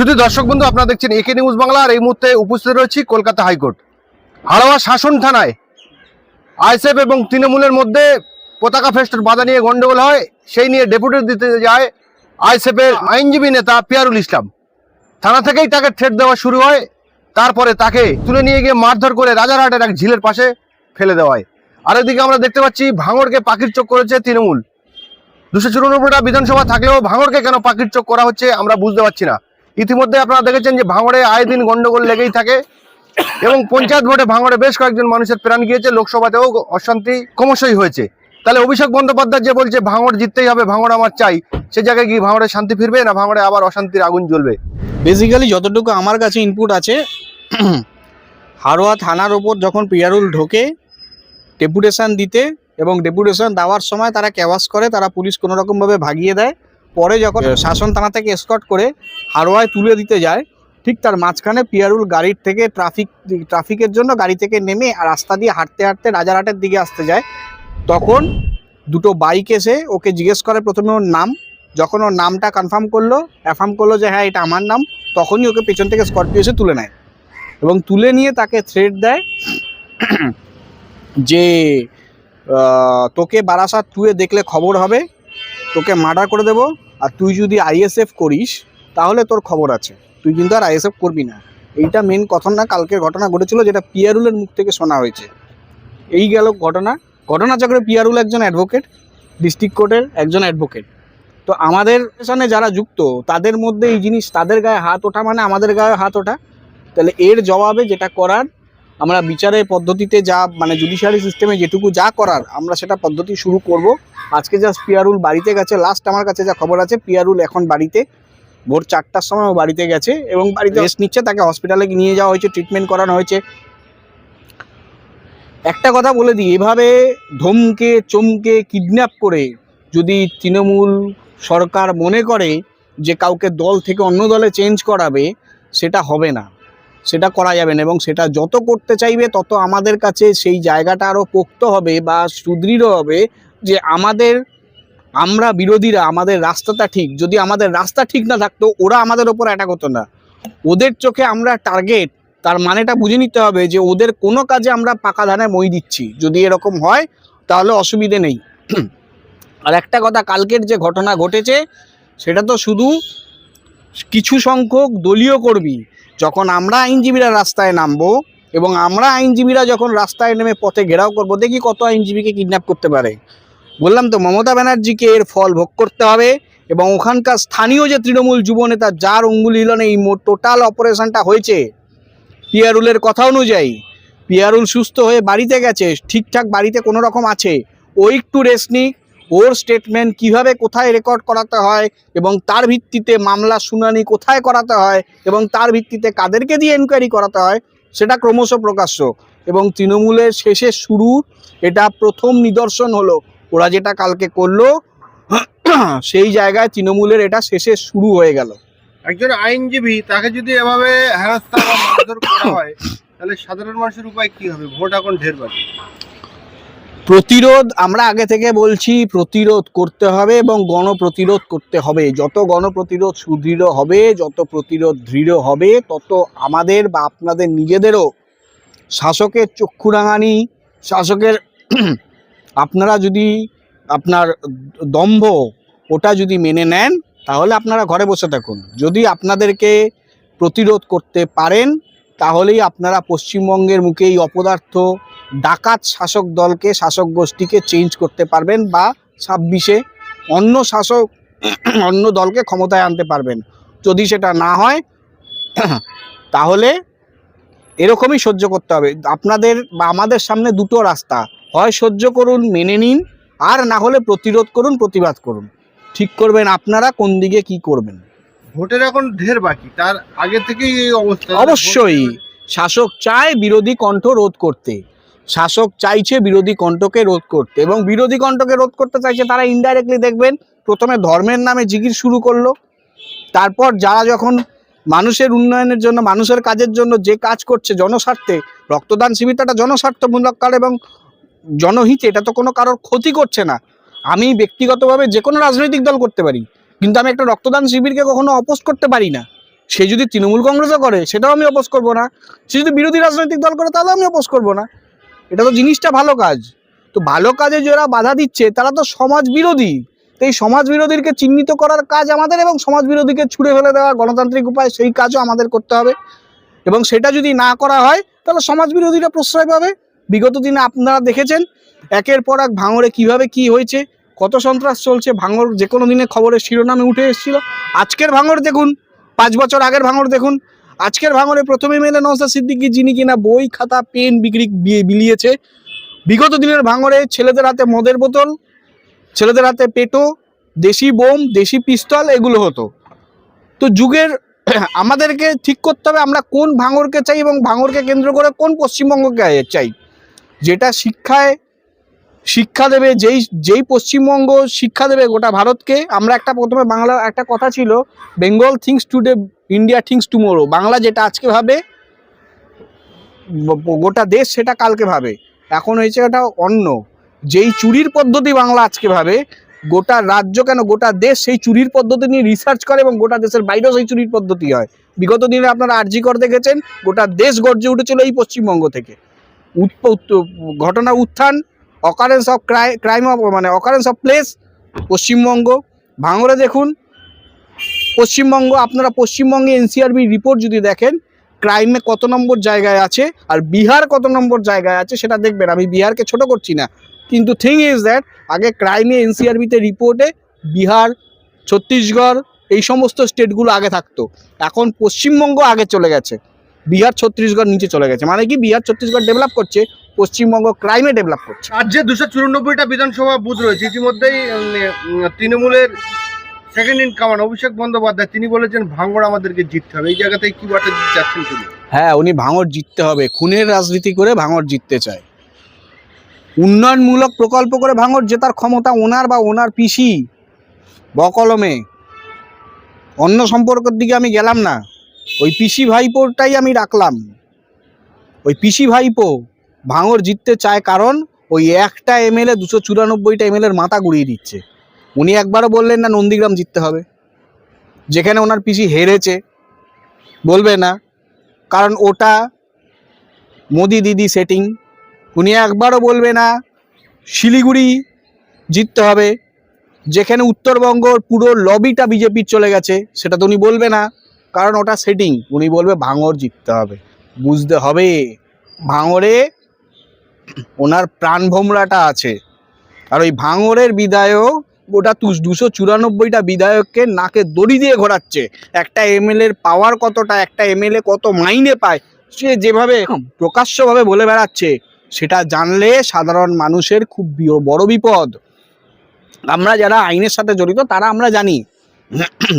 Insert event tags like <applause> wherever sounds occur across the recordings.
শুধু দর্শক বন্ধু, আপনারা দেখছেন একে নিউজ বাংলা, আর এই মুহূর্তে উপস্থিত রয়েছি কলকাতা হাইকোর্ট। হাড়োয়া শাসন থানায় আইসেফ এবং তৃণমূলের মধ্যে পতাকা ফেস্টের বাধা নিয়ে গন্ডগোল হয়। সেই নিয়ে ডেপুটি দিতে যায় আইসেফের আইনজীবী নেতা পিয়ারুল ইসলাম। থানা থেকেই তাকে থ্রেট দেওয়া শুরু হয়। তারপরে তাকে তুলে নিয়ে গিয়ে মারধর করে রাজারহাটের এক ঝিলের পাশে ফেলে দেওয়া হয়। আর এদিকে আমরা দেখতে পাচ্ছি, ভাঙড়কে পাখির চোখ করেছে তৃণমূল। দুশো চুরানব্বইটা বিধানসভা থাকলেও ভাঙড়কে কেন পাখির চোখ করা হচ্ছে আমরা বুঝতে পারছি না। ইতিমধ্যে আপনারা দেখেছেন যে ভাঙড়ে আয় দিন গন্ডগোল লেগেই থাকে এবং পঞ্চায়েত ভোটে ভাঙড়ে বেশ কয়েকজন মানুষের প্রাণ গিয়েছে, লোকসভাতেও অশান্তি ক্রমশই হয়েছে। তাহলে অভিষেক বন্দ্যোপাধ্যায় যে বলছে, ভাঙড় জিততেই হবে, ভাঙড় আমার চাই সে জায়গায় কি ভাঙড়ে শান্তি ফিরবে না ভাঙড়ে আবার অশান্তির আগুন জ্বলবে? বেসিক্যালি যতটুকু আমার কাছে ইনপুট আছে হারোয়া থানার ওপর যখন পিয়ারুল ঢোকে ডেপুটেশান দিতে এবং ডেপুটেশান দেওয়ার সময় তারা ক্যাওয়াস করে, তারা পুলিশ কোনো রকমভাবে ভাগিয়ে দেয়। পরে যখন শাসন থানা থেকে এসকট করে হারোয়ায় তুলে দিতে যায় ঠিক তার মাঝখানে পিয়ারুল গাড়ির থেকে ট্রাফিক ট্রাফিকের জন্য গাড়ি থেকে নেমে আর রাস্তা দিয়ে হাঁটতে হাঁটতে রাজারহাটের দিকে আসতে যায়। তখন দুটো বাইক এসে ওকে জিজ্ঞেস করে প্রথমে ওর নাম। যখন ওর নামটা কনফার্ম করল অ্যাফার্ম করল যে হ্যাঁ এটা আমার নাম তখনই ওকে পেছন থেকে স্করপিও এসে তুলে নেয় এবং তুলে নিয়ে তাকে থ্রেট দেয় যে তোকে বারাসাত টুয়ে দেখলে খবর হবে তোকে মার্ডার করে দেবো আর তুই যদি আইএসএফ করিস, তাহলে তোর খবর আছে। তুই কিন্তু আর আইএসএফ করবি না। এইটা মেন ঘটনা কালকের ঘটনা ঘটেছিল যেটা পিয়ারুলের মুখ থেকে শোনা হয়েছে। এই গেল ঘটনা। ঘটনাচক্রে পিয়ারুল একজন অ্যাডভোকেট ডিস্ট্রিক্ট কোর্টের একজন অ্যাডভোকেট তো আমাদের স্টেশনে যারা যুক্ত, তাদের মধ্যে এই জিনিস তাদের গায়ে হাত ওঠা মানে আমাদের গায়ে হাত ওঠা। তাহলে এর জবাবে যেটা করার আমরা বিচারের পদ্ধতিতে যা মানে জুডিশিয়ারি সিস্টেমে যেটুকু যা করার আমরা সেটা পদ্ধতি শুরু করব। আজকে জাস্ট পিয়ারুল বাড়িতে গেছে। লাস্ট আমার কাছে যা খবর আছে পিয়ারুল এখন বাড়িতে ভোর চারটার সময় ও বাড়িতে গেছে এবং বাড়িতে রেস্ট নিচ্ছে তাকে হসপিটালে নিয়ে যাওয়া হয়েছে ট্রিটমেন্ট করানো হয়েছে। একটা কথা বলে দিই এভাবে ধমকে চমকে কিডন্যাপ করে যদি তৃণমূল সরকার মনে করে যে কাউকে দল থেকে অন্য দলে চেঞ্জ করাবে সেটা হবে না। সেটা করা যাবে না এবং সেটা যত করতে চাইবে, তত আমাদের কাছে সেই জায়গাটা আরও পোক্ত হবে বা সুদৃঢ় হবে যে আমাদের, আমরা বিরোধীরা, আমাদের রাস্তাটা ঠিক। যদি আমাদের রাস্তা ঠিক না থাকতো, ওরা আমাদের ওপর অ্যাটাক হতো না। ওদের চোখে আমরা টার্গেট তার মানেটা বুঝে নিতে হবে যে ওদের কোনো কাজে আমরা পাকা ধানে মই দিচ্ছি। যদি এরকম হয়, তাহলে অসুবিধে নেই। আর একটা কথা, কালকের যে ঘটনা ঘটেছে, সেটা তো শুধু কিছু সংখ্যক দলীয় কর্মী যখন আমরা আইনজীবীরা রাস্তায় নামবো এবং আমরা আইনজীবীরা যখন রাস্তায় নেমে পথে ঘেরাও করব, দেখি কত আইনজীবীকে কিডন্যাপ করতে পারে। বললাম তো, মমতা ব্যানার্জিকে এর ফল ভোগ করতে হবে এবং ওখানকার স্থানীয় যে তৃণমূল যুবনেতা যার অঙ্গুলি হিলনে এই টোটাল অপারেশনটা হয়েছে, পিয়ারুলের কথা অনুযায়ী, পিয়ারুল সুস্থ হয়ে বাড়িতে গেছে, ঠিকঠাক বাড়িতে কোনো রকম আছে, ও একটু রেস্ট নিক ওর স্টেটমেন্ট কীভাবে কোথায় রেকর্ড করাতে হয় এবং তার ভিত্তিতে মামলা, শুনানি কোথায় করাতে হয় এবং তার ভিত্তিতে কাদেরকে দিয়ে এনকোয়ারি করাতে হয়, সেটা ক্রমশ প্রকাশ্য। এবং তৃণমূলের শেষে শুরু, এটা প্রথম নিদর্শন হলো। ওরা যেটা কালকে করল, সেই জায়গায় তৃণমূলের এটা শেষে শুরু হয়ে গেল। একজন আইনজীবী, তাকে যদি এভাবে হেনস্থা হয়, তাহলে সাধারণ মানুষের উপায় কি হবে? ভোট এখন ঢের বাকি। প্রতিরোধ, আমরা আগে থেকে বলছি প্রতিরোধ করতে হবে এবং গণপ্রতিরোধ করতে হবে। যত গণপ্রতিরোধ সুদৃঢ় হবে, যত প্রতিরোধ দৃঢ় হবে, তত আমাদের বা আপনাদের নিজেদেরও শাসকের চক্ষু রাঙানি শাসকের <clears throat> আপনারা যদি আপনার দম্ভ, ওটা যদি মেনে নেন, তাহলে আপনারা ঘরে বসে থাকুন। যদি আপনাদেরকে প্রতিরোধ করতে পারেন, তাহলেই আপনারা পশ্চিমবঙ্গের মুখে এই অপদার্থ ডাকাত শাসক দলকে শাসক গোষ্ঠীকে চেঞ্জ করতে পারবেন বা ছাব্বিশে অন্য শাসক অন্য দলকে ক্ষমতায় আনতে পারবেন। যদি সেটা না হয় তাহলে এরকমই সহ্য করতে হবে। আপনাদের বা আমাদের সামনে দুটো রাস্তা। হয় সহ্য করুন মেনে নিন আর না হলে প্রতিরোধ করুন প্রতিবাদ করুন। ঠিক করবেন আপনারা কোন দিকে কি করবেন? ভোটের এখন ঢের বাকি। তার আগে থেকেই এই অবস্থা। অবশ্যই। শাসক চায় বিরোধী কণ্ঠ রোধ করতে। শাসক চাইছে বিরোধী কণ্ঠকে রোধ করতে এবং বিরোধী কণ্ঠকে রোধ করতে চাইছে, তারা ইনডাইরেক্টলি দেখবেন প্রথমে ধর্মের নামে জিগির শুরু করল। তারপর যারা যখন মানুষের উন্নয়নের জন্য, মানুষের কাজের জন্য যে কাজ করছে জনস্বার্থে, রক্তদান শিবিরটা জনস্বার্থমূলক কাজ এবং জনহিতে এটা তো কোনো কারোর ক্ষতি করছে না। আমি ব্যক্তিগতভাবে যে কোনো রাজনৈতিক দল করতে পারি, কিন্তু আমি একটা রক্তদান শিবিরকে কখনো অপোজ করতে পারি না। সে যদি তৃণমূল কংগ্রেসও করে, সেটাও আমি অপোজ করব না। সে যদি বিরোধী রাজনৈতিক দল করে, তাহলে আমি অপোজ করব না। এটা তো জিনিসটা ভালো কাজ। তো ভালো কাজে যারা বাধা দিচ্ছে, তারা তো সমাজ বিরোধী। তো এই সমাজ বিরোধীকে চিহ্নিত করার কাজ আমাদের এবং সমাজ বিরোধীকে ছুড়ে ফেলে দেওয়া গণতান্ত্রিক উপায়, সেই কাজও আমাদের করতে হবে। এবং সেটা যদি না করা হয়, তাহলে সমাজ বিরোধীরা প্রশ্রয় পাবে। বিগত দিনে আপনারা দেখেছেন, একের পর এক ভাঙড়ে কীভাবে কি হয়েছে, কত সন্ত্রাস চলছে, ভাঙড় যে কোনো দিনে খবরের শিরোনামে উঠে এসেছিল। আজকের ভাঙর দেখুন, পাঁচ বছর আগের ভাঙর দেখুন। আজকের ভাঙড়ে প্রথমে মেলে নওসাদ সিদ্দিকি, যিনি কিনা বই, খাতা, পেন বিক্রি বিলিয়েছে। বিগত দিনের ভাঙরে ছেলেদের হাতে মদের বোতল, ছেলেদের হাতে পেটো, দেশি বোম, দেশি পিস্তল, এগুলো হতো। তো যুগের <clears throat> আমাদেরকে ঠিক করতে হবে আমরা কোন ভাঙরকে চাই এবং ভাঙরকে কেন্দ্র করে কোন পশ্চিমবঙ্গকে চাই। যেটা শিক্ষায় শিক্ষা দেবে, যেই যেই পশ্চিমবঙ্গ শিক্ষা দেবে গোটা ভারতকে। আমরা একটা প্রথমে বাংলা একটা কথা ছিল Bengal thinks today India thinks tomorrow Bangla যেটা আজকে ভাবে গোটা দেশ সেটা কালকে ভাবে। এখন হয়েছে ওটা অন্য। যেই চুরির পদ্ধতি বাংলা আজকে ভাবে, গোটা রাজ্য কেন, গোটা দেশ সেই চুরির পদ্ধতি নিয়ে রিসার্চ করে এবং গোটা দেশের বাইরেও সেই চুরির পদ্ধতি হয়। বিগত দিনে আপনারা আরজি কর দেখেছেন, গোটা দেশ গর্জে উঠেছিল এই পশ্চিমবঙ্গ থেকে। ঘটনার উত্থান occurrence of cry crime of মানে অকারেন্স অফ প্লেস পশ্চিমবঙ্গ। ভাঙড়ে দেখুন পশ্চিমবঙ্গ, আপনারা পশ্চিমবঙ্গে এনসিআরবি রিপোর্ট যদি দেখেন ক্রাইমে কত নম্বর জায়গায় আছে আর বিহার কত নম্বর জায়গায় আছে সেটা দেখবেন। আমি বিহারকে ছোট করছি না। কিন্তু থিং ইজ দ্যাট আগে ক্রাইমে এনসিআরবিতে রিপোর্টে বিহার, ছত্তিশগড়, এই সমস্ত স্টেটগুলো আগে থাকতো। এখন পশ্চিমবঙ্গ আগে চলে গেছে। বিহার, ছত্তিশগড় নিচে চলে গেছে। মানে কি? বিহার, ছত্তিশগড় ডেভেলপ করছে, পশ্চিমবঙ্গ ক্রাইমে ডেভেলপ করছে। রাজ্যে দুশো চুরানব্বইটা বিধানসভা বুথ রয়েছে। ইতিমধ্যেই তৃণমূলের second in command Abhishek Bandyopadhyay তিনি বলেছেন ভাঙড় আমাদেরকে জিততে হবে। এই জায়গা থেকে কি বার্তা দিতে চাচ্ছেন তিনি? হ্যাঁ উনি ভাঙড় জিততে হবে। খুনের রাজনীতি করে ভাঙড় জিততে চায়। উন্নয়নমূলক প্রকল্প করে ভাঙড় জেতার ক্ষমতা ওনার বা ওনার পিসি বকলমে। অন্য সম্পর্কের দিকে আমি গেলাম না। ওই পিসি ভাইপোটাই আমি রাখলাম। ওই পিসি ভাইপো ভাঙড় জিততে চায় কারণ ওই একটা এমএলএ দুশো চুরানব্বইটা এমএলএর মাথা গুড়িয়ে দিচ্ছে। উনি একবারও বললেন না নন্দীগ্রাম জিততে হবে। যেখানে ওনার পিসি হেরেছে, বলবে না। কারণ ওটা মোদি দিদি সেটিং উনি একবারও বলবে না শিলিগুড়ি জিততে হবে। যেখানে উত্তরবঙ্গর পুরো লবিটা বিজেপির চলে গেছে, সেটা তো উনি বলবে না। কারণ ওটা সেটিং উনি বলবে ভাঙর জিততে হবে। বুঝতে হবে। ভাঙরে ওনার প্রাণভোমরাটা আছে। আর ওই ভাঙরের বিধায়ক গোটা দুশো চুরানব্বইটা বিধায়ককে নাকে দড়ি দিয়ে ঘোরাচ্ছে। একটা এমএলএর পাওয়ার কতটা, একটা এমএলএ কত মাইনে পায়, সে যেভাবে প্রকাশ্যভাবে বলে বেড়াচ্ছে, সেটা জানলে সাধারণ মানুষের খুব বড় বিপদ। আমরা যারা আইনের সাথে জড়িত, তারা আমরা জানি।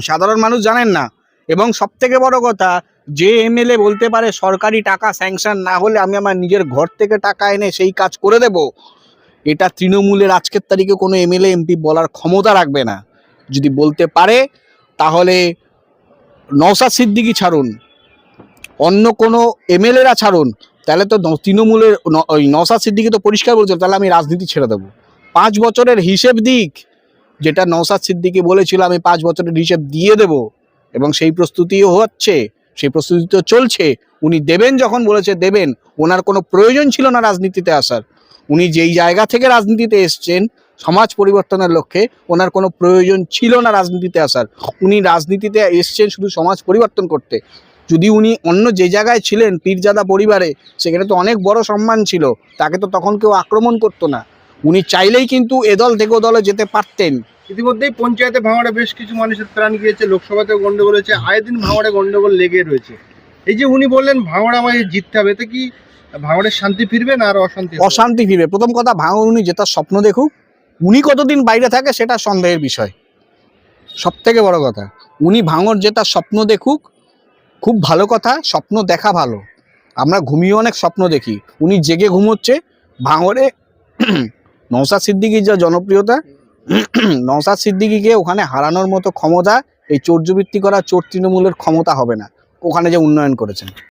সাধারণ মানুষ জানেন না। এবং সব থেকে বড় কথা, যে এমএলএ বলতে পারে সরকারি টাকা স্যাংশন না হলে আমি আমার নিজের ঘর থেকে টাকা এনে সেই কাজ করে দেব। এটা তৃণমূলের আজকের তারিখে কোনো এমএলএ, এমপি বলার ক্ষমতা রাখবে না। যদি বলতে পারে, তাহলে নওসাদ সিদ্দিকি ছাড়ুন, অন্য কোনো এমএলএরা ছাড়ুন, তাহলে তো তৃণমূলের ওই নওসাদ সিদ্দিকি তো পরিষ্কার বলছিল, তাহলে আমি রাজনীতি ছেড়ে দেবো। পাঁচ বছরের হিসেব দিক, যেটা নওসাদ সিদ্দিকি বলেছিল, আমি পাঁচ বছরের হিসেব দিয়ে দেব, এবং সেই প্রস্তুতিও হচ্ছে, সেই প্রস্তুতি তো চলছে, উনি দেবেন যখন বলেছে দেবেন, ওনার কোনো প্রয়োজন ছিল না রাজনীতিতে আসার। উনি যেই জায়গা থেকে রাজনীতিতে এসছেন, সমাজ পরিবর্তনের লক্ষ্যে, ওনার কোনো প্রয়োজন ছিল না রাজনীতিতে আসার। উনি রাজনীতিতে এসছেন শুধু সমাজ পরিবর্তন করতে। যদি উনি অন্য যে জায়গায় ছিলেন, পীরজাদা পরিবারে, সেখানে তো অনেক বড় সম্মান ছিল, তাকে তো তখন কেউ আক্রমণ করতো না। উনি চাইলেই কিন্তু এদল থেকে দলে যেতে পারতেন। ইতিমধ্যেই পঞ্চায়েতে ভাঙড়ে বেশ কিছু মানুষের প্রাণ গিয়েছে, লোকসভাতেও গন্ডগোল হয়েছে আয় দিন ভাঙড়ে গন্ডগোল লেগে রয়েছে। এই যে উনি বললেন, ভাঙড় আমাদের জিততে হবে এতে কি ভাঙড়ের শান্তি ফিরবে না আর অশান্তি অশান্তি ফিরবে। প্রথম কথা ভাঙর উনি জেতার স্বপ্ন দেখুক, উনি কতদিন বাইরে থাকে সেটা সন্দেহের বিষয়। সব থেকে বড় কথা, উনি ভাঙর জেতার স্বপ্ন দেখুক, খুব ভালো কথা, স্বপ্ন দেখা ভালো। আমরা ঘুমিয়ে অনেক স্বপ্ন দেখি। উনি জেগে ঘুমোচ্ছে ভাঙরে <clears throat> নওসাদ সিদ্দিকির যা জনপ্রিয়তা <clears throat> নওসাদ সিদ্দিকিকে ওখানে হারানোর মতো ক্ষমতা, এই চোরজবৃত্তি করা চোর তৃণমূলের ক্ষমতা হবে না। ওখানে যে উন্নয়ন করেছেন।